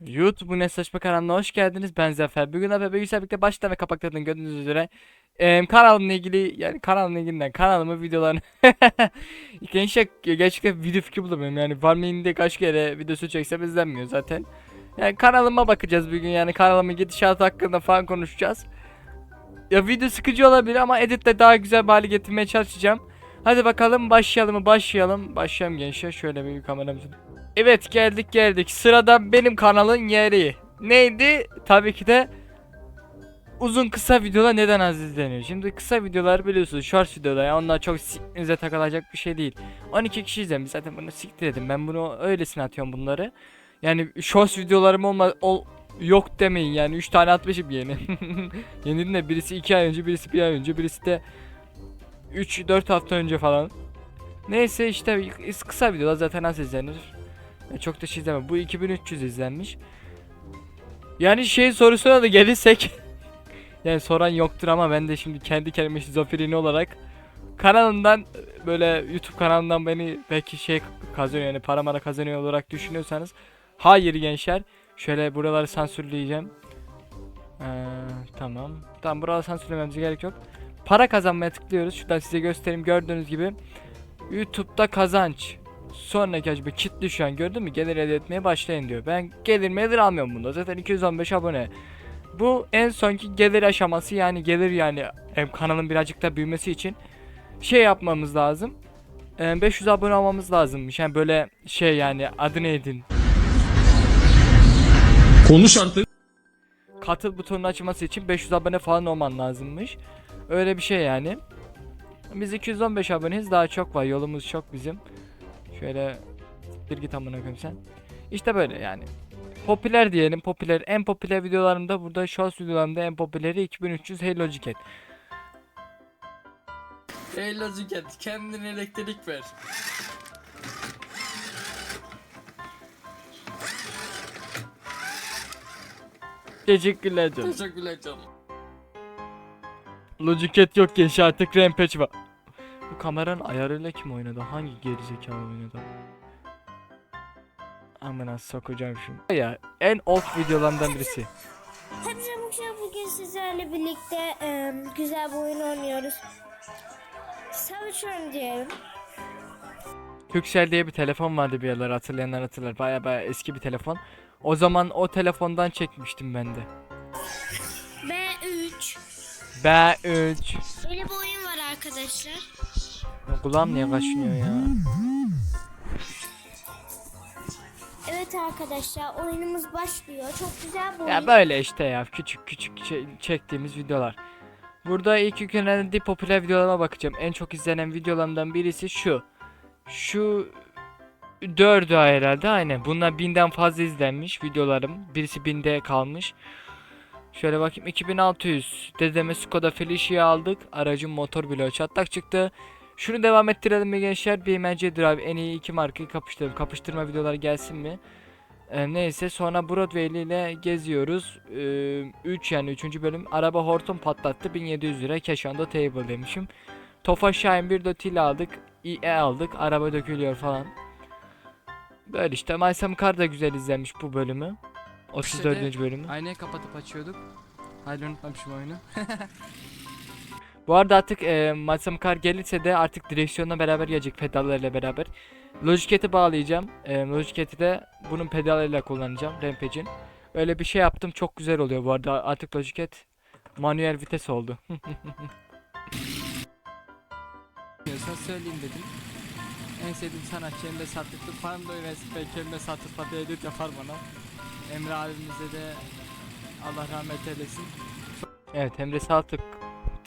YouTube'un en saçma kanalına hoş geldiniz. Ben Zafer. Bugün de bilgisayar birlikte başta ve gördüğünüz üzere em, kanalımla ilgili yani kanalımla ilgili kanalımı videolarını gençler gerçekten video fikri bulamıyorum. Yani Farming'de kaç kere videosu çeksem izlenmiyor zaten. Yani kanalıma bakacağız bugün yani kanalımın gidişatı hakkında falan konuşacağız. Ya video sıkıcı olabilir ama editle daha güzel bir hale getirmeye çalışacağım. Hadi bakalım başlayalım? Başlayalım. Başlayalım gençler. Şöyle bir kameramızı. Evet geldik geldik. Sırada benim kanalın yeri. Neydi? Tabii ki de uzun kısa videolar neden az izleniyor? Şimdi kısa videolar biliyorsunuz short videolar yani onlar çok size takılacak bir şey değil. 12 kişi izlemiş zaten bunu siktir edin. Ben bunu öylesine atıyorum bunları. Yani short videolarım olma ol, yok demeyin yani 3 tane atmışım yeni. yeni de birisi 2 ay önce birisi 1 ay önce birisi de 3-4 hafta önce falan. Neyse işte kısa videolar zaten az izlenir. Çok da şey izleme. Bu 2300 izlenmiş. Yani şey sorusuna da gelirsek yani soran yoktur ama ben de şimdi kendi kendime şizofreni olarak kanalından böyle YouTube kanalından beni belki şey kazanıyor yani para mara kazanıyor olarak düşünüyorsanız hayır gençler şöyle buraları sansürleyeceğim. Ee, tamam. Tamam buraları sansürlememize gerek yok. Para kazanmaya tıklıyoruz. Şuradan size göstereyim. Gördüğünüz gibi YouTube'da kazanç sonraki acaba kitle şu an gördün mü gelir elde etmeye başlayın diyor. Ben gelir melir almıyorum bunda zaten 215 abone. Bu en sonki gelir aşaması yani gelir yani kanalın birazcık da büyümesi için şey yapmamız lazım. Em, 500 abone olmamız lazımmış. Yani böyle şey yani adı neydi? Konuş artık. Katıl butonunun açılması için 500 abone falan olman lazımmış. Öyle bir şey yani. Biz 215 aboneyiz daha çok var yolumuz çok bizim. Şöyle bir git amına koyayım sen. İşte böyle yani. Popüler diyelim popüler en popüler videolarımda burada short videolarımda en popüleri 2300 Hello Ciket. Ey Loziket kendine elektrik ver. Teşekkürler canım. Teşekkürler canım. Logiket yok genç artık Rampage var. Bu kameranın ayarıyla kim oynadı? Hangi gerizekalı oynadı? Amına sokacağım şimdi. Ya en old videolarımdan birisi. Hepsi arkadaşlar bugün sizlerle birlikte e, güzel bir oyun oynuyoruz. Savaşıyorum diyelim. Turkcell diye bir telefon vardı bir yerler hatırlayanlar hatırlar. Baya baya eski bir telefon. O zaman o telefondan çekmiştim ben de. B3. B3. Böyle bir oyun var arkadaşlar. Kulağım niye kaşınıyor ya? Evet arkadaşlar oyunumuz başlıyor. Çok güzel bir oyun. Ya böyle işte ya küçük küçük çektiğimiz videolar. Burada ilk yüklenen de popüler videolarıma bakacağım. En çok izlenen videolarımdan birisi şu. Şu dördü herhalde aynen. Bunlar binden fazla izlenmiş videolarım. Birisi binde kalmış. Şöyle bakayım 2600. Dedeme Skoda Felicia'yı aldık. Aracın motor bloğu çatlak çıktı. Şunu devam ettirelim mi gençler? BMC Drive en iyi iki markayı kapıştıralım. Kapıştırma videoları gelsin mi? Ee, neyse sonra Broadway ile geziyoruz. 3 yani 3. bölüm. Araba hortum patlattı 1700 lira. Cash on the table demişim. Tofaş Şahin 1.4 ile aldık. IE aldık. Araba dökülüyor falan. Böyle işte. Maysam Kar da güzel izlenmiş bu bölümü. 34. bölümü. Aynayı kapatıp açıyorduk. Haydi unutmamışım oyunu. Bu arada artık e, Matsam Kar gelirse de artık direksiyonla beraber gelecek pedallarıyla beraber. Logicat'i bağlayacağım. E, Logicat'i de bunun pedalıyla kullanacağım Rampage'in. Öyle bir şey yaptım çok güzel oluyor bu arada artık Logicat manuel vites oldu. Diyorsan söyleyeyim dedim. En sevdiğim sanatçı Emre Satıklı. Fandoy Resim belki Emre Satıklı diye edit yapar bana. Emre abimize de Allah rahmet eylesin. evet Emre Saltık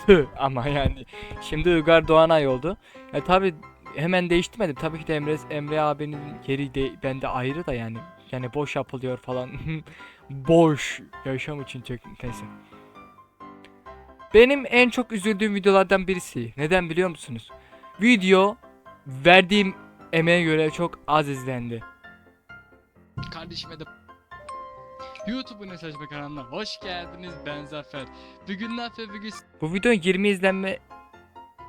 Tüh, ama yani şimdi Uygar Doğanay oldu. Ya tabi hemen değiştirmedim. Tabii ki de Emre, Emre abinin yeri de bende ayrı da yani. Yani boş yapılıyor falan. boş yaşam için çek neyse. Benim en çok üzüldüğüm videolardan birisi. Neden biliyor musunuz? Video verdiğim emeğe göre çok az izlendi. Kardeşime de YouTube'un ne saçma kanalına hoş geldiniz ben Zafer. Bugün ne yapıyor bugün Bu video 20 izlenme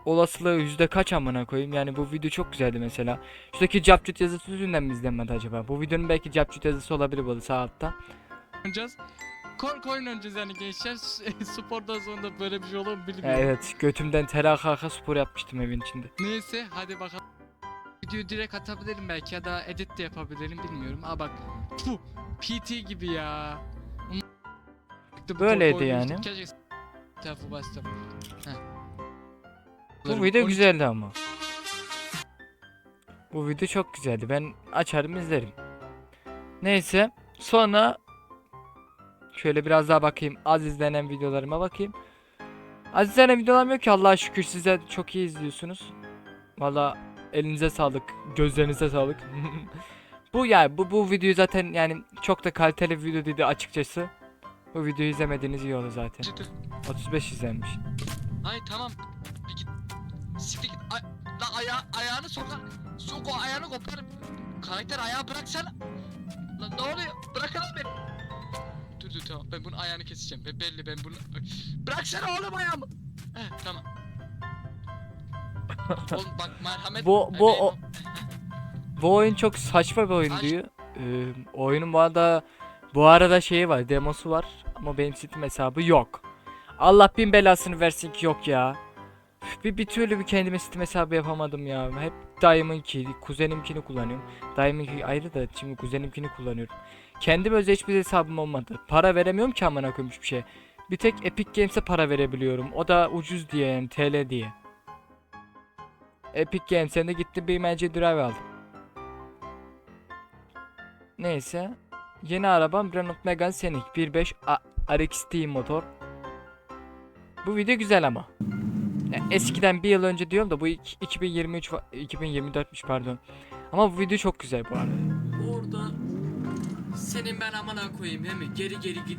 olasılığı yüzde kaç amına koyayım yani bu video çok güzeldi mesela. Şuradaki capcut yazısı yüzünden mi izlenmedi acaba? Bu videonun belki capcut yazısı olabilir bu sağ altta. oynayacağız. Korku oyun oynayacağız yani gençler. Spordan sonra da böyle bir şey olur mu bilmiyorum. evet götümden ter aka aka spor yapmıştım evin içinde. Neyse hadi bakalım. Videoyu direkt atabilirim belki ya da edit de yapabilirim bilmiyorum. Aa bak. Puh, PT gibi ya. Böyleydi yani. tarafı bastım. Bu video 13 güzeldi ama. Bu video çok güzeldi. Ben açarım izlerim. Neyse. Sonra şöyle biraz daha bakayım. Az izlenen videolarıma bakayım. Az izlenen videolarım yok ki Allah'a şükür size çok iyi izliyorsunuz. Valla elinize sağlık, gözlerinize sağlık. bu yani bu bu videoyu zaten yani çok da kaliteli bir video dedi açıkçası. Bu videoyu izlemediğiniz iyi oldu zaten. Ciddi. 35 izlenmiş. Ay tamam. Bir git. Siktir git. Ay, la aya ayağını sokar. Sok o ayağını kopar. Karakter ayağı bıraksana. Lan ne oluyor? Bırakın beni. Dur dur tamam ben bunun ayağını keseceğim. Ben belli ben bunu. Bıraksana oğlum ayağımı. Heh, tamam. Oğlum bak merhamet. Bu- bu benim o- Bu oyun çok saçma bir oyun Saç- diyor. Ee, oyunun bu arada bu arada şeyi var, demosu var ama benim Steam hesabı yok. Allah bin belasını versin ki yok ya. Üf, Bir, bir türlü bir kendime Steam hesabı yapamadım ya. Hep dayımınki, kuzenimkini kullanıyorum. Dayımınki ayrı da şimdi kuzenimkini kullanıyorum. Kendim özel hiçbir hesabım olmadı. Para veremiyorum ki amına koymuş bir şey. Bir tek Epic Games'e para verebiliyorum. O da ucuz diye yani TL diye. Epic Games'e de gittim bir MC Drive aldım. Neyse. Yeni arabam Renault Megane Scenic 1.5 A- RXT motor. Bu video güzel ama. Ya eskiden bir yıl önce diyorum da bu ik- 2023 va- 2024'müş pardon. Ama bu video çok güzel bu arada. Orada senin ben amına koyayım he mi? Geri geri git.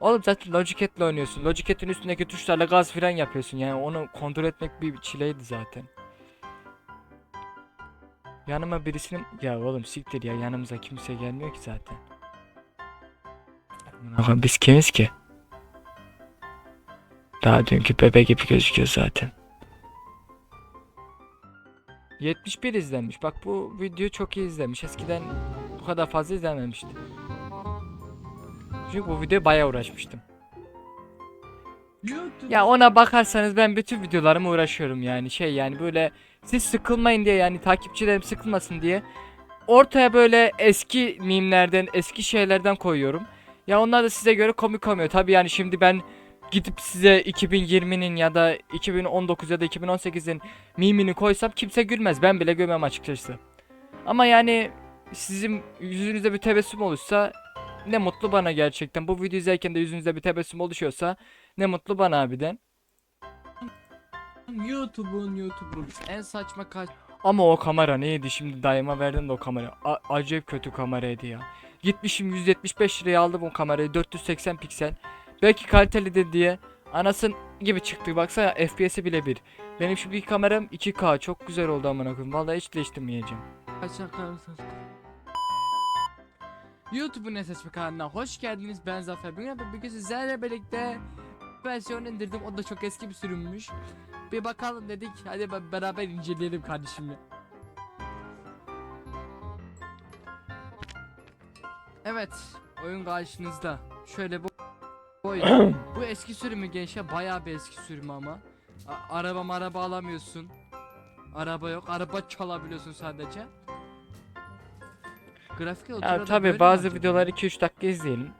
Oğlum zaten Logicat'le oynuyorsun. Logicat'in üstündeki tuşlarla gaz fren yapıyorsun. Yani onu kontrol etmek bir çileydi zaten. Yanıma birisinin... Ya oğlum siktir ya yanımıza kimse gelmiyor ki zaten. Koyayım, Biz kimiz ki? Daha dünkü bebe gibi gözüküyor zaten. 71 izlenmiş. Bak bu video çok iyi izlenmiş. Eskiden bu kadar fazla izlenmemişti. Çünkü bu videoya bayağı uğraşmıştım. Ya ona bakarsanız ben bütün videolarıma uğraşıyorum yani şey yani böyle siz sıkılmayın diye yani takipçilerim sıkılmasın diye ortaya böyle eski mimlerden eski şeylerden koyuyorum. Ya onlar da size göre komik olmuyor. Tabi yani şimdi ben gidip size 2020'nin ya da 2019 ya da 2018'in mimini koysam kimse gülmez. Ben bile gülmem açıkçası. Ama yani sizin yüzünüzde bir tebessüm olursa ne mutlu bana gerçekten. Bu videoyu izlerken de yüzünüzde bir tebessüm oluşuyorsa ne mutlu bana abiden. YouTube'un YouTube'un en saçma kaç Ama o kamera neydi şimdi dayıma verdin de o kamera. A- acayip kötü kameraydı ya. Gitmişim 175 liraya aldım o kamerayı 480 piksel. Belki kalitelidir diye anasın gibi çıktı baksana FPS'i bile bir. Benim şu bir kameram 2K çok güzel oldu amına koyayım. Vallahi hiç değiştirmeyeceğim. kaçaklarsınız. YouTube'un en saçma kanalına hoş geldiniz. Ben Zafer. Bugün, bugün sizlerle birlikte versiyon indirdim. O da çok eski bir sürümmüş. Bir bakalım dedik. Hadi be- beraber inceleyelim kardeşimle. Evet, oyun karşınızda. Şöyle bu bu oyun. bu eski sürümü gençler bayağı bir eski sürümü ama. A- araba maraba alamıyorsun. Araba yok. Araba çalabiliyorsun sadece. Grafik Ya tabi bazı videoları 2-3 dakika izleyelim.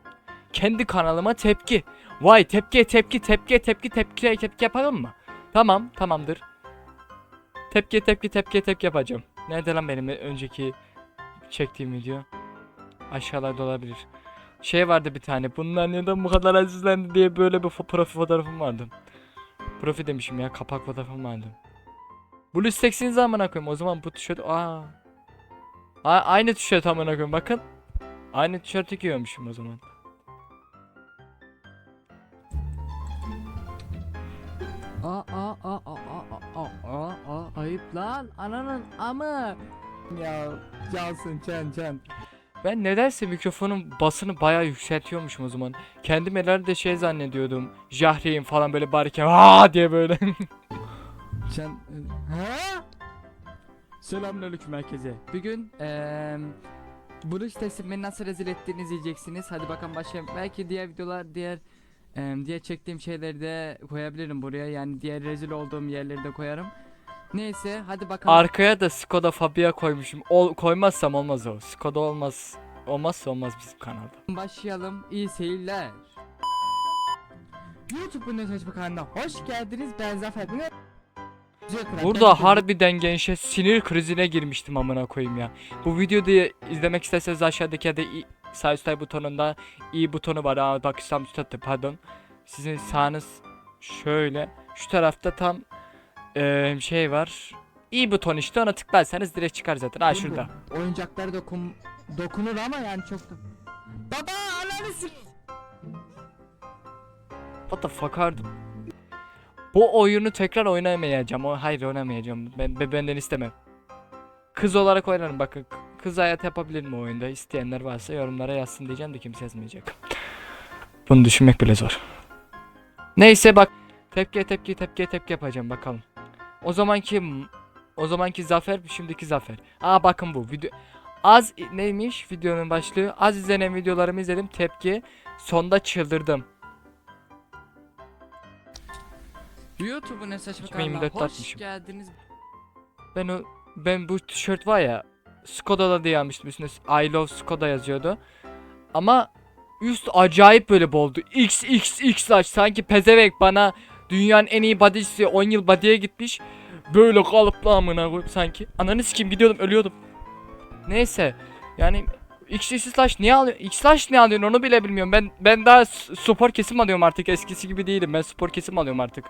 Kendi kanalıma tepki. Vay tepki tepki tepki tepki tepki tepki yapalım mı? Tamam tamamdır. Tepki tepki tepki tepki yapacağım. Nerede lan benim önceki çektiğim video? Aşağılarda olabilir. Şey vardı bir tane. Bunlar neden bu kadar azizlendi diye böyle bir profil fotoğrafım vardı. Profil demişim ya kapak fotoğrafım vardı. Blue Stacks'in zamana koyayım. O zaman bu tişört aa. A aynı tişört amına koyayım bakın. Aynı tişörtü giyiyormuşum o zaman. Aa aa aa aa aa aa aa ayıp lan ananın amı. Ya cansın can can. Ben nedense mikrofonun basını bayağı yükseltiyormuşum o zaman. Kendim elerde şey zannediyordum. Jahriyim falan böyle bağırırken ha diye böyle. Can e, ha? Selamünaleyküm herkese. Bugün eee buluş teslimini nasıl rezil ettiğini izleyeceksiniz. Hadi bakalım başlayalım. Belki diğer videolar, diğer eee, diğer çektiğim şeyleri de koyabilirim buraya. Yani diğer rezil olduğum yerleri de koyarım. Neyse hadi bakalım. Arkaya da Skoda Fabia koymuşum. Ol, koymazsam olmaz o. Skoda olmaz. Olmazsa olmaz bizim kanalda. Başlayalım. İyi seyirler. YouTube'un Neteş kanalına hoş geldiniz. Ben Zafer. Bugün Burada harbiden gençe sinir krizine girmiştim amına koyayım ya. Bu videoyu izlemek isterseniz aşağıdaki i- sağ üst ay butonunda i butonu var. Aa, bak İslam üstad'da pardon. Sizin sağınız şöyle. Şu tarafta tam eee, şey var. i buton işte ona tıklarsanız direkt çıkar zaten. Ha şurada. Oyuncaklar dokun dokunur ama yani çok. Baba ananı. What the fuck are Bu oyunu tekrar oynamayacağım. O hayır oynamayacağım. Ben, ben benden istemem. Kız olarak oynarım bakın. Kız hayat yapabilirim o oyunda. İsteyenler varsa yorumlara yazsın diyeceğim de kimse yazmayacak. Bunu düşünmek bile zor. Neyse bak. Tepkiye tepki tepkiye tepki yapacağım bakalım. O zamanki o zamanki zafer şimdiki zafer. Aa bakın bu video az neymiş videonun başlığı az izlenen videolarımı izledim tepki sonda çıldırdım. YouTube'un ne saçma 2024 kanalına hoş atmışım. geldiniz. Ben o ben bu tişört var ya Skoda'da diye almıştım üstünde I love Skoda yazıyordu. Ama üst acayip böyle boldu. X X X large sanki pezevenk bana dünyanın en iyi bodycisi 10 yıl body'ye gitmiş. Böyle kalıplı amına koyup sanki. Ananı sikeyim gidiyordum ölüyordum. Neyse yani X X slash niye alıyor? X slash niye alıyorsun onu bile bilmiyorum. Ben ben daha spor kesim alıyorum artık. Eskisi gibi değilim. Ben spor kesim alıyorum artık.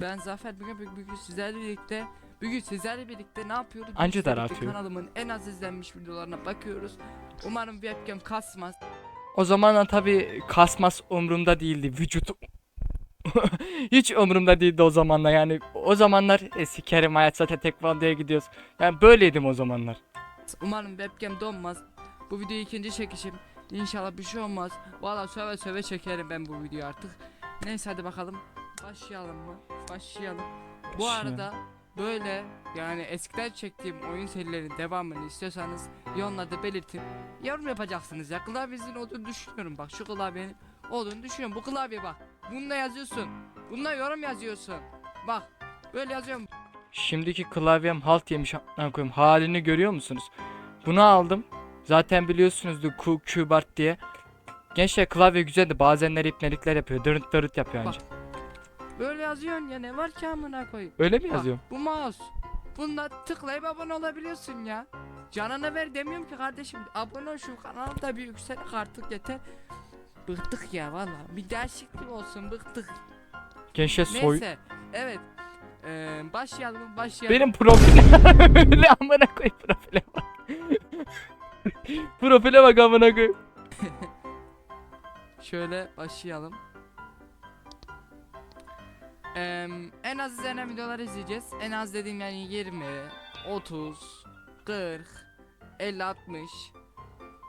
Ben Zafer bugün bugün, sizlerle birlikte Bugün sizlerle birlikte ne yapıyoruz? Anca da sizlerle birlikte atıyor. Kanalımın en az izlenmiş videolarına bakıyoruz. Umarım webcam kasmaz. O zamanlar tabi kasmas umurumda değildi vücut. Hiç umurumda değildi o zamanlar yani. O zamanlar e, sikerim hayat zaten tekvandoya gidiyoruz. Yani böyleydim o zamanlar. Umarım webcam donmaz. Bu video ikinci çekişim. İnşallah bir şey olmaz. Valla söve söve çekerim ben bu videoyu artık. Neyse hadi bakalım. Başlayalım mı? Başlayalım. Bu Başlayalım. arada böyle yani eskiden çektiğim oyun serilerinin devamını istiyorsanız yorumlarda belirtin. Yorum yapacaksınız ya. Klavyenizin olduğunu düşünüyorum. Bak şu klavyenin olduğunu düşünüyorum. Bu klavye bak. Bununla yazıyorsun. Bununla yorum yazıyorsun. Bak. Böyle yazıyorum. Şimdiki klavyem halt yemiş amına koyayım. Halini görüyor musunuz? Bunu aldım. Zaten biliyorsunuzdur Q Qbart diye. Gençler klavye güzeldi. Bazenleri ipnelikler yapıyor. Dırıt dırıt yapıyor Bak. anca. Böyle yazıyorsun ya ne var ki amına koyayım. Öyle mi Bak, yazıyorum? Bu mouse. Bunda tıklayıp abone olabiliyorsun ya. Canını ver demiyorum ki kardeşim. Abone ol şu kanala da bir yükselek artık yeter. Bıktık ya valla. Bir değişiklik olsun bıktık. Gençler soy... Neyse. Evet. Ee, başlayalım başlayalım. Benim profilim öyle amına koyayım profile bak. profile bak amına koyayım. Şöyle başlayalım. Ee, en az izlenen videoları izleyeceğiz. En az dediğim yani 20, 30, 40, 50, 60.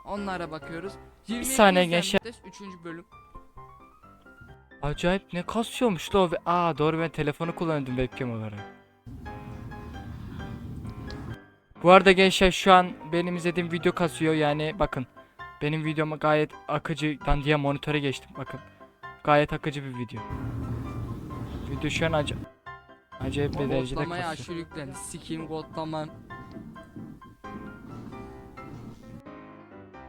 Onlara bakıyoruz. 20 saniye gençler. 3. bölüm. Acayip ne kasıyormuş la o aa doğru ben telefonu kullanıyordum webcam olarak. Bu arada gençler şu an benim izlediğim video kasıyor yani bakın. Benim videoma gayet akıcı diye monitöre geçtim bakın. Gayet akıcı bir video. Video şu an aca acayip bir derecede kasıyor. aşırı yüklendi. Sikiyim kodlaman.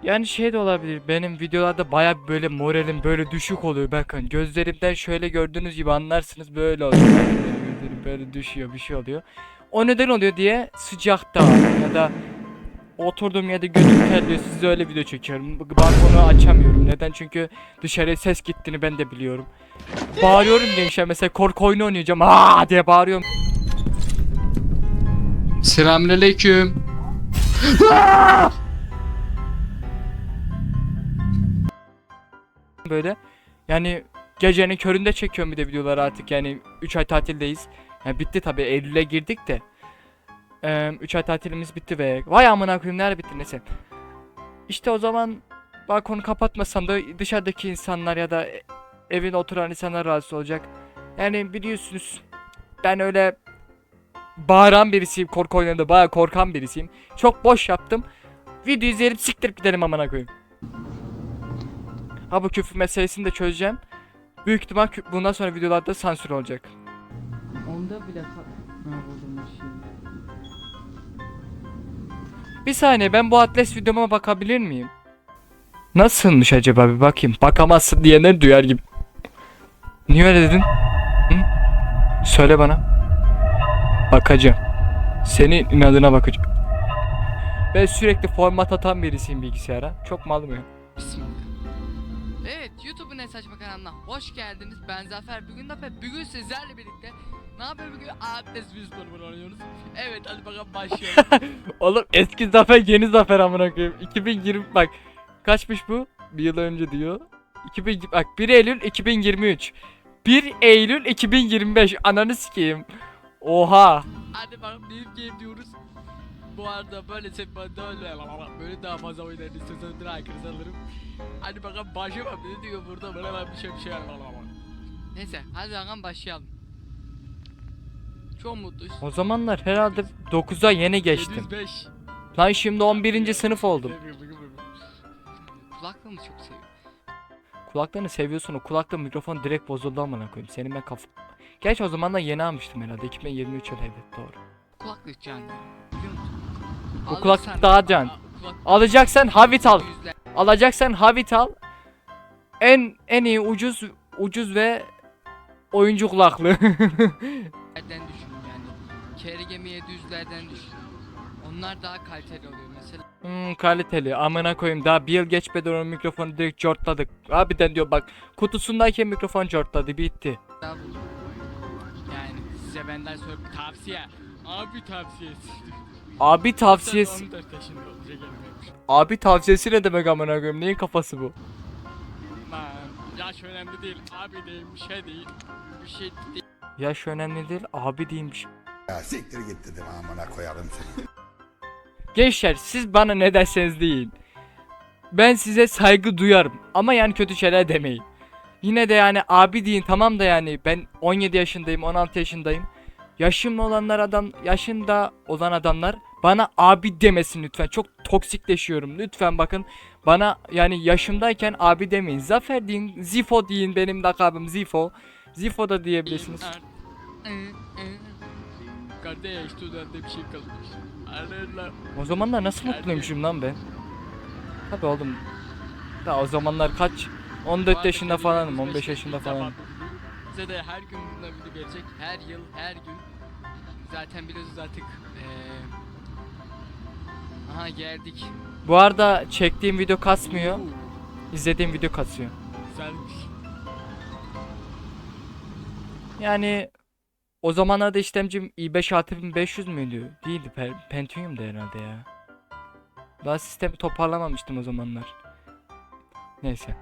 Yani şey de olabilir. Benim videolarda baya böyle moralim böyle düşük oluyor bakın. Gözlerimden şöyle gördüğünüz gibi anlarsınız böyle oluyor. Gözlerim böyle düşüyor bir şey oluyor. O neden oluyor diye sıcakta ya da oturduğum yerde gözüm terliyor size öyle video çekiyorum. Balkonu açamıyorum. Neden? Çünkü dışarıya ses gittiğini ben de biliyorum. Bağırıyorum gençler mesela korku oyunu oynayacağım. Aa diye bağırıyorum. Selamünaleyküm. böyle. Yani gecenin köründe çekiyorum bir de videoları artık yani 3 ay tatildeyiz. Yani bitti tabi Eylül'e girdik de. 3 ay tatilimiz bitti ve vay amına koyayım nerede bitti neyse. İşte o zaman balkonu kapatmasam da dışarıdaki insanlar ya da e- evin oturan insanlar rahatsız olacak. Yani biliyorsunuz ben öyle bağıran birisiyim. Korku oyunlarında bayağı korkan birisiyim. Çok boş yaptım. Video izleyelim siktir gidelim amına koyayım. Ha bu küfür meselesini de çözeceğim. Büyük ihtimal bundan sonra videolarda sansür olacak. Onda bile ne bir şey. Bir saniye ben bu Atlas videoma bakabilir miyim? Nasılmış acaba bir bakayım. Bakamazsın diyenler duyar gibi. Niye öyle dedin? Hı? Söyle bana. Bakacağım. Senin inadına bakacağım. Ben sürekli format atan birisiyim bilgisayara. Çok malım ya. Bismillah. Evet YouTube'un en saçma kanalına hoş geldiniz. Ben Zafer. Bugün de bugün sizlerle birlikte ne yapıyoruz bugün? Adres bir soru oynuyoruz. Evet hadi bakalım başlayalım. Oğlum eski zafer yeni zafer amına koyayım. 2020 bak kaçmış bu? Bir yıl önce diyor. 2000 bak 1 Eylül 2023. 1 Eylül 2025 ananı sikeyim. Oha. hadi bakalım büyük game diyoruz. Bu arada böyle sepanda öyle böyle daha fazla oynarız istiyorsanız like'ınızı alırım. Hadi bakalım başlayalım. Ne diyor burada böyle ben bir şey bir şey Neyse hadi bakalım başlayalım. Çok mutluyuz. O zamanlar herhalde 9'a yeni geçtim. 705. Lan şimdi 11. sınıf oldum. Kulaklığımı çok seviyorum. Kulaklarını seviyorsun o kulakta mikrofon direkt bozuldu amına koyayım. Senin ben kaf... Gerçi o zamanlar yeni almıştım herhalde. 2023 öyle evet doğru. Kulaklık can ya. Biliyor musun? Bu Alırsan- kulaklık daha can. Aa, Alacaksan Havit al. Yüzler- Alacaksan Havit al. En en iyi ucuz ucuz ve oyuncu kulaklığı. Nereden düşün yani. KRGM 700'lerden düşün. Onlar daha kaliteli oluyor mesela. Hmm, kaliteli. Amına koyayım daha bir yıl geçmeden o mikrofonu direkt cortladık. Harbiden diyor bak kutusundayken mikrofon cortladı bitti. Daha bu. Yani size benden sonra tavsiye. Abi tavsiyesi. Abi tavsiyesi. 14 yaşında olunca gelmiyormuş. Abi tavsiyesi ne demek amına koyayım? Neyin kafası bu? Lan yaş önemli değil. Abi değil bir şey değil. Bir şey değil. Yaş önemli değil. Abi değilmiş. Ya siktir git dedim amına koyarım seni. Gençler siz bana ne derseniz deyin. Ben size saygı duyarım ama yani kötü şeyler demeyin. Yine de yani abi deyin tamam da yani ben 17 yaşındayım 16 yaşındayım. Yaşımlı olanlar adam yaşında olan adamlar bana abi demesin lütfen. Çok toksikleşiyorum lütfen bakın. Bana yani yaşımdayken abi demeyin. Zafer deyin, Zifo deyin benim lakabım Zifo. Zifo da diyebilirsiniz. Kardeş tuzanda bir şey kalmış. O zamanlar nasıl mutluymuşum lan ben? Tabi oğlum. Da o zamanlar kaç? 14 yaşında falanım, 15 yaşında falanım. Size de her gün bununla video gelecek. Her yıl, her gün. Zaten biliyorsunuz artık. Eee... Aha geldik. Bu arada çektiğim video kasmıyor, izlediğim video kasıyor. Güzelmiş. Yani o zamanlarda işlemcim i5 6500 müydü? Değildi, Pe- Pentium'da herhalde ya. Daha sistemi toparlamamıştım o zamanlar. Neyse.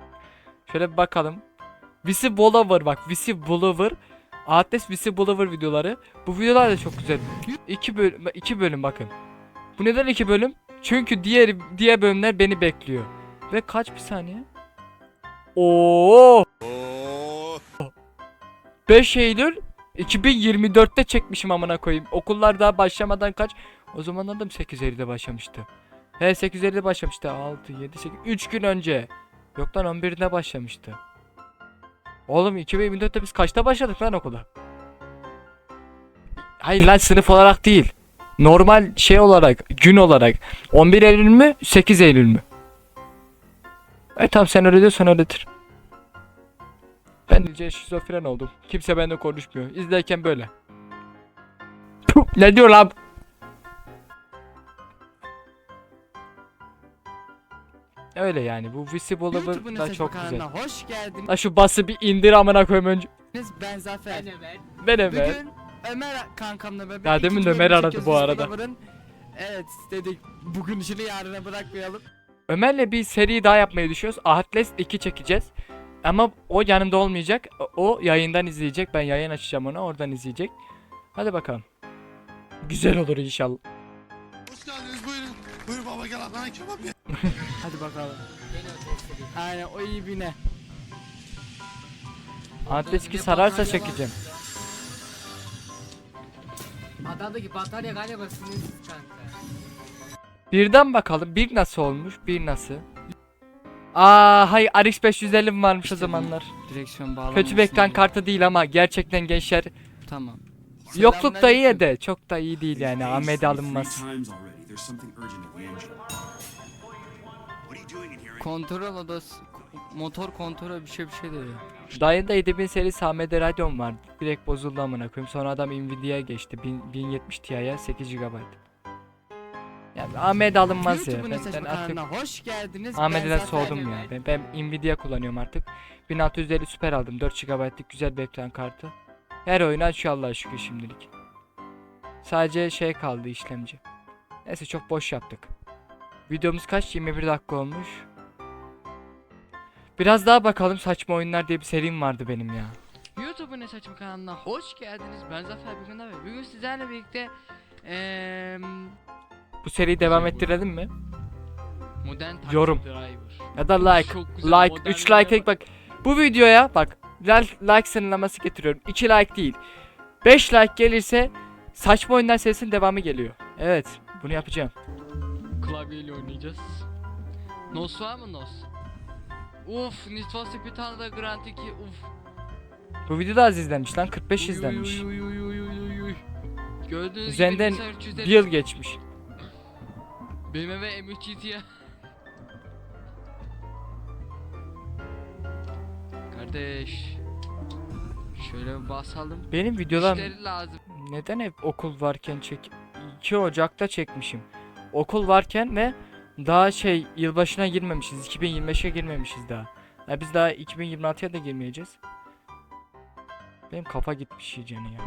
Şöyle bir bakalım. Whistleblower bak, Whistleblower. Atlas Whistleblower videoları. Bu videolar da çok güzel. İki bölüm, iki bölüm bakın. Bu neden iki bölüm? Çünkü diğer diğer bölümler beni bekliyor. Ve kaç bir saniye? Oo. 5 Eylül 2024'te çekmişim amına koyayım. Okullar daha başlamadan kaç? O zamanlar da mı 8 Eylül'de başlamıştı? He 8 Eylül'de başlamıştı. 6, 7, 8, 3 gün önce. Yok lan 11'inde başlamıştı. Oğlum 2024'te biz kaçta başladık lan okula? Hayır lan sınıf olarak değil. Normal şey olarak, gün olarak. 11 Eylül mü, 8 Eylül mü? E tamam sen öyle diyorsan öyledir. Ben iyice şizofren oldum. Kimse benimle konuşmuyor. İzlerken böyle. Puh, ne diyor lan? Öyle yani bu en da çok güzel. hoş geldiniz. La şu bası bir indir amına koyayım önce. Ben Zafer. Ben Ömer. Bugün Ömer kankamla beraber Ya demin Ömer aradı bu arada. Evet dedik bugün işini yarına bırakmayalım. Ömer'le bir seri daha yapmayı düşünüyoruz. Atlas 2 çekeceğiz. Ama o yanında olmayacak. O- yayından izleyecek. Ben yayın açacağım ona. Oradan izleyecek. Hadi bakalım. Güzel olur inşallah. Hoş geldiniz buyurun. Buyur baba gel Adana kebap ye. Hadi bakalım. Aynen o iyi bir ne. Atlas 2 sararsa çekeceğim. Adamdaki batarya galiba sınırsız kanka. Birden bakalım. Bir nasıl olmuş? Bir nasıl? Aa hay RX 550 mi varmış o zamanlar? Direksiyon bağlaması. Kötü bir ekran kartı değil ama gerçekten gençler Tamam. yokluk da iyi de çok da iyi değil yani AMD alınmaz. Kontrol odası motor kontrol bir şey bir şey dedi. Dayında 7000 serisi AMD Radeon vardı. Direkt bozuldu amına koyayım. Sonra adam Nvidia'ya geçti. 1000 1070 Ti'ye 8 GB. Yani AMD alınmaz ya. YouTube'un Ben, seçme ben artık kanalına hoş geldiniz. AMD'den Ben Zafer soğudum ya. Ben, ben Nvidia kullanıyorum artık. 1650 Super aldım. 4 GB'lık güzel bir ekran kartı. Her oyunu açıyor Allah'a şükür şimdilik. Sadece şey kaldı işlemci. Neyse çok boş yaptık. Videomuz kaç? 21 dakika olmuş. Biraz daha bakalım saçma oyunlar diye bir serim vardı benim ya. YouTube'un ne saçma kanalına hoş geldiniz. Ben Zafer Bugün abi. Bugün sizlerle birlikte eee Bu seriyi devam ettirelim mi? modern taksi Yorum. driver. Ya da like. Çok güzel Like. modern 3 bir like bak. Bu videoya bak. Like, like sınırlaması getiriyorum. 2 like değil. 5 like gelirse saçma oyunlar serisinin devamı geliyor. Evet. Bunu yapacağım. Klavyeyle oynayacağız. Nos var mı Nos? Uf, Need for Speed Underground Grand 2 uf. Bu video da az izlenmiş lan. 45 Uy, izlenmiş. uy, uy, uy, uy, uy, uy. Gördüğünüz Üzerinden gibi bilgisayar 350 Bir yıl geçmiş. BMW M3 GT'ye. Kardeş. Şöyle bir basalım. Benim videolar Müşteri lazım. neden hep okul varken çek 2 Ocak'ta çekmişim. Okul varken ve daha şey yılbaşına girmemişiz. 2025'e girmemişiz daha. Ya biz daha 2026'ya da girmeyeceğiz. Benim kafa gitmiş iyicene ya.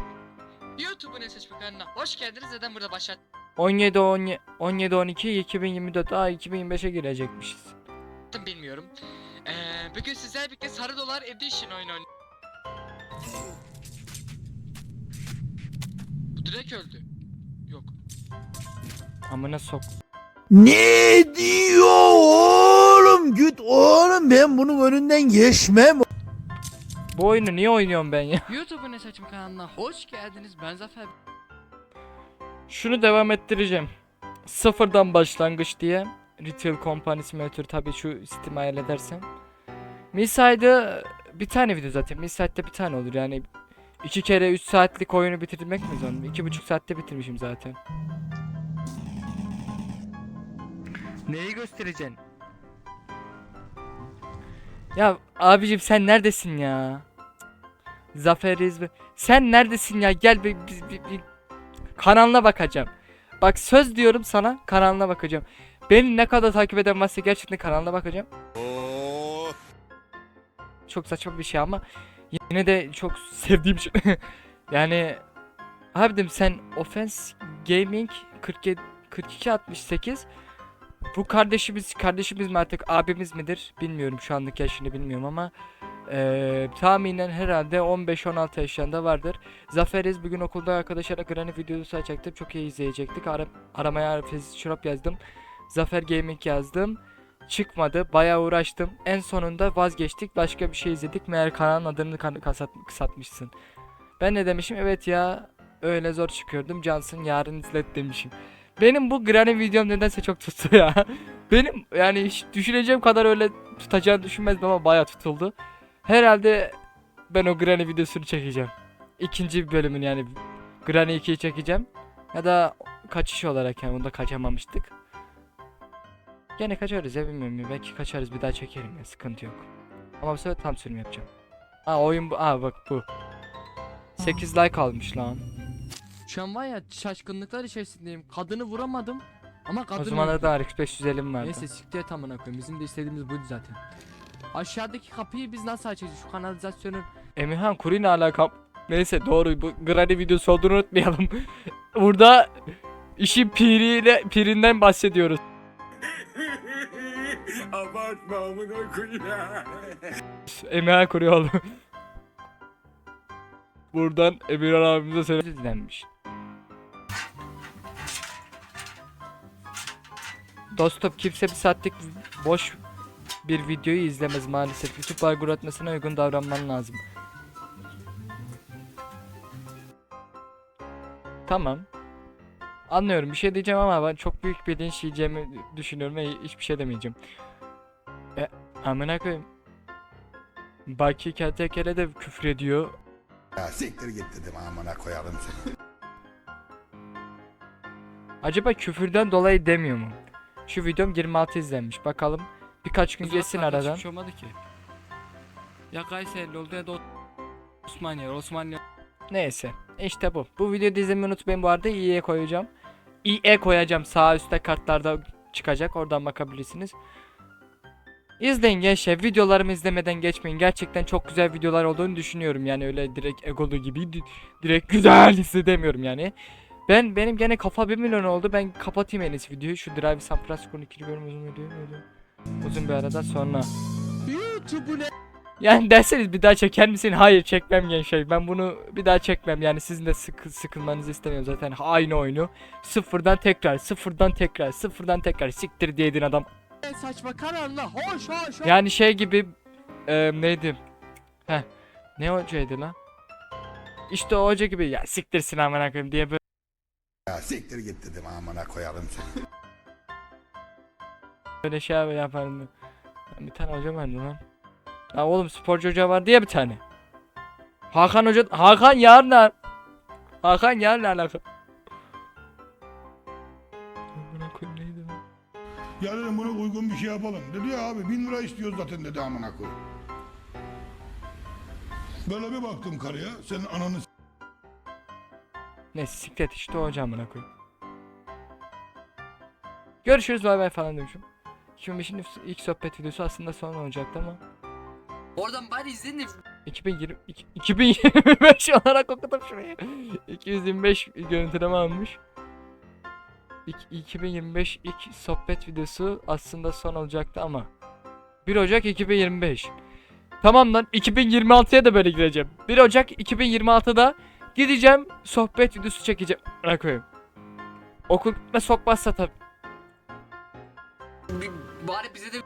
YouTube'un SSP kanalına hoş geldiniz. Neden burada başlat? 17 17 17 12 2024 daha 2025'e girecekmişiz. bilmiyorum. Ee, bugün sizlerle birlikte Sarı Dolar Edition oyunu oynuyoruz. Bu direkt öldü. Yok. Amına sok. Ne diyor oğlum? Git oğlum ben bunun önünden geçmem. Bu oyunu niye oynuyorum ben ya? YouTube'un saçma kanalına hoş geldiniz. Ben Zafer. Şunu devam ettireceğim. Sıfırdan başlangıç diye. Retail Company Simulator tabii şu Steam hayal edersem. Misay'da bir tane video zaten. Misay'da bir tane olur yani. iki kere 3 saatlik oyunu bitirmek mi zor? İki buçuk saatte bitirmişim zaten. Neyi göstereceksin? Ya abicim sen neredesin ya? Zafer İzmi. Sen neredesin ya? Gel bir, bir, bir, bir kanalına bakacağım. Bak söz diyorum sana kanalına bakacağım. Beni ne kadar takip eden varsa gerçekten kanalına bakacağım. Çok saçma bir şey ama yine de çok sevdiğim şey. yani abim sen Offense Gaming 47 42 68 bu kardeşimiz kardeşimiz mi artık abimiz midir bilmiyorum şu anlık yaşını bilmiyorum ama eee tahminen herhalde 15-16 yaşlarında vardır. Zaferiz bugün okulda arkadaşlarla Granny videosu açacaktım. Çok iyi izleyecektik. Ara aramaya Fizz Şurap yazdım. Zafer Gaming yazdım. Çıkmadı. Bayağı uğraştım. En sonunda vazgeçtik. Başka bir şey izledik. Meğer kanalın adını kasat kısaltmışsın. Ben ne demişim? Evet ya öyle zor çıkıyordum. Cansın yarın izlet demişim. Benim bu Granny videom nedense çok tuttu ya. Benim yani hiç düşüneceğim kadar öyle tutacağını düşünmezdim ama bayağı tutuldu. Herhalde ben o Granny videosunu çekeceğim. İkinci bölümün yani Granny 2'yi çekeceğim. Ya da kaçış olarak yani onda kaçamamıştık. Gene kaçarız ya bilmiyorum. Belki kaçarız bir daha çekerim ya sıkıntı yok. Ama bu sefer tam sürüm yapacağım. Aa oyun bu. Aa bak bu. 8 like almış lan. Şu an var ya şaşkınlıklar içerisindeyim. Kadını vuramadım. Ama kadın o öldü. da RX 550 vardı. Neyse siktir et amına koyayım. Bizim de istediğimiz buydu zaten. Aşağıdaki kapıyı biz nasıl açacağız? Şu kanalizasyonu Emirhan Kuri ne alakam? Neyse doğru bu Granny videosu olduğunu unutmayalım. Burada işin piriyle pirinden bahsediyoruz. Abartma amına koyayım. Emirhan Kurioğlu. Buradan Emirhan abimize selam dinlenmiş. Dostum kimse bir saatlik boş bir videoyu izlemez maalesef. YouTube algoritmasına uygun davranman lazım. Tamam. Anlıyorum bir şey diyeceğim ama ben çok büyük bir linç yiyeceğimi düşünüyorum ve hiçbir şey demeyeceğim. E amına koyayım. Baki Kertekele de küfür ediyor. Ya siktir git dedim amına koyalım seni. Acaba küfürden dolayı demiyor mu? Şu videom 26 izlenmiş. Bakalım birkaç gün geçsin Uzaklarda aradan. Hiçbir şey olmadı ki. Ya Kayseri oldu ya da Osmaniye. Osmaniye. Neyse. işte bu. Bu videoyu da izlemeyi unutmayın bu arada. i'ye koyacağım. i'ye koyacağım. Sağ üstte kartlarda çıkacak. Oradan bakabilirsiniz. İzleyin gençler. Videolarımı izlemeden geçmeyin. Gerçekten çok güzel videolar olduğunu düşünüyorum. Yani öyle direkt egolu gibi di- direkt güzel hissedemiyorum yani. Ben benim gene kafa 1 milyon oldu. Ben kapatayım en iyisi videoyu. Şu Drive San Francisco'nun ikili bölüm uzun video öyle. Uzun bir arada sonra. Yani derseniz bir daha çeker misin? Hayır çekmem gençler. Ben bunu bir daha çekmem. Yani sizin de sıkı, sıkılmanızı istemiyorum zaten. Aynı oyunu. Sıfırdan tekrar, sıfırdan tekrar, sıfırdan tekrar. Siktir diyedin adam. Saçma karanla. Hoş hoş hoş. Yani şey gibi e, neydi? Heh. Ne hocaydı lan? İşte o hoca gibi ya siktirsin amına koyayım diye böyle Ya siktir git dedim amına koyalım seni. Böyle şey abi yapardım. Bir tane hoca vardı lan. Ya oğlum sporcu hoca var diye bir tane. Hakan hoca Hakan yarın Hakan yarın alaka. Amına koyayım neydi lan? Ya dedim buna uygun bir şey yapalım. Dedi ya abi bin lira istiyoruz zaten dedi amına koy. Böyle bir baktım karıya senin ananı s- Neyse siklet işte hocam amına koyayım. Görüşürüz bay bay falan demişim. 2005'in ilk sohbet videosu aslında son olacaktı ama Oradan bari izleyin de 2020 iki- 2025 olarak okudum şurayı. 225 görüntüleme almış. İk- 2025 ilk sohbet videosu aslında son olacaktı ama 1 Ocak 2025. Tamam lan 2026'ya da böyle gireceğim. 1 Ocak 2026'da gideceğim sohbet videosu çekeceğim. Bırakıyorum. Okul gitme sokmazsa tabi. Bari bize de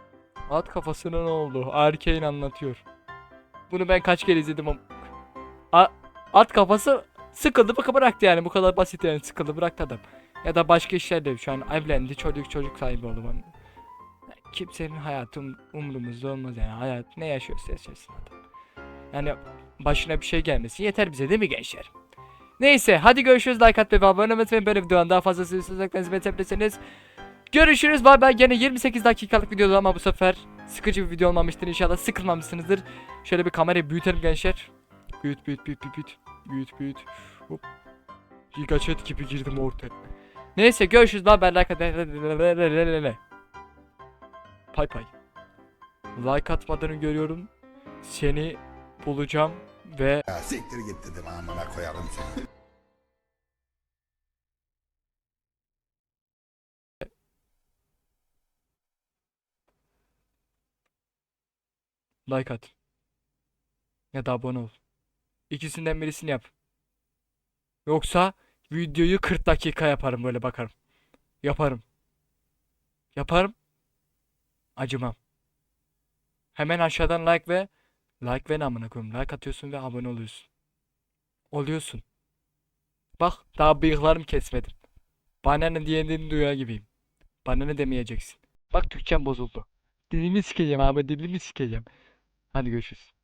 At kafasına ne oldu? Erkeğin anlatıyor. Bunu ben kaç kere izledim ama. A- at kafası sıkıldı mı bıraktı yani bu kadar basit yani sıkıldı bıraktı adam. Ya da başka işlerde şu an evlendi çocuk çocuk sahibi oldu bana. Kimsenin hayatı um- umurumuzda olmaz yani hayat ne yaşıyorsa yaşasın adam. Yani başına bir şey gelmesi yeter bize değil mi gençler? Neyse hadi görüşürüz like atmayı ve abone olmayı unutmayın böyle videodan daha fazlasını istiyorsanız beni Görüşürüz bay bay gene 28 dakikalık videoda ama bu sefer sıkıcı bir video olmamıştır inşallah sıkılmamışsınızdır. Şöyle bir kamerayı büyütelim gençler. Büyüt büyüt büyüt büyüt büyüt büyüt büyüt. Hop. Gigaçet gibi girdim ortaya. Neyse görüşürüz bay bay like atmayı. Pay pay. Like atmadığını görüyorum. Seni bulacağım ve Ya siktir git dedim amına koyalım seni. Like at. Ya da abone ol. İkisinden birisini yap. Yoksa videoyu 40 dakika yaparım böyle bakarım. Yaparım. Yaparım. Acımam. Hemen aşağıdan like ve like ve ne amına koyayım. Like atıyorsun ve abone oluyorsun. Oluyorsun. Bak daha bıyıklarım kesmedim. Bana ne diyenini duyar gibiyim. Bana ne demeyeceksin. Bak Türkçem bozuldu. Dilimi sikeceğim abi dilimi sikeceğim. Hadi görüşürüz.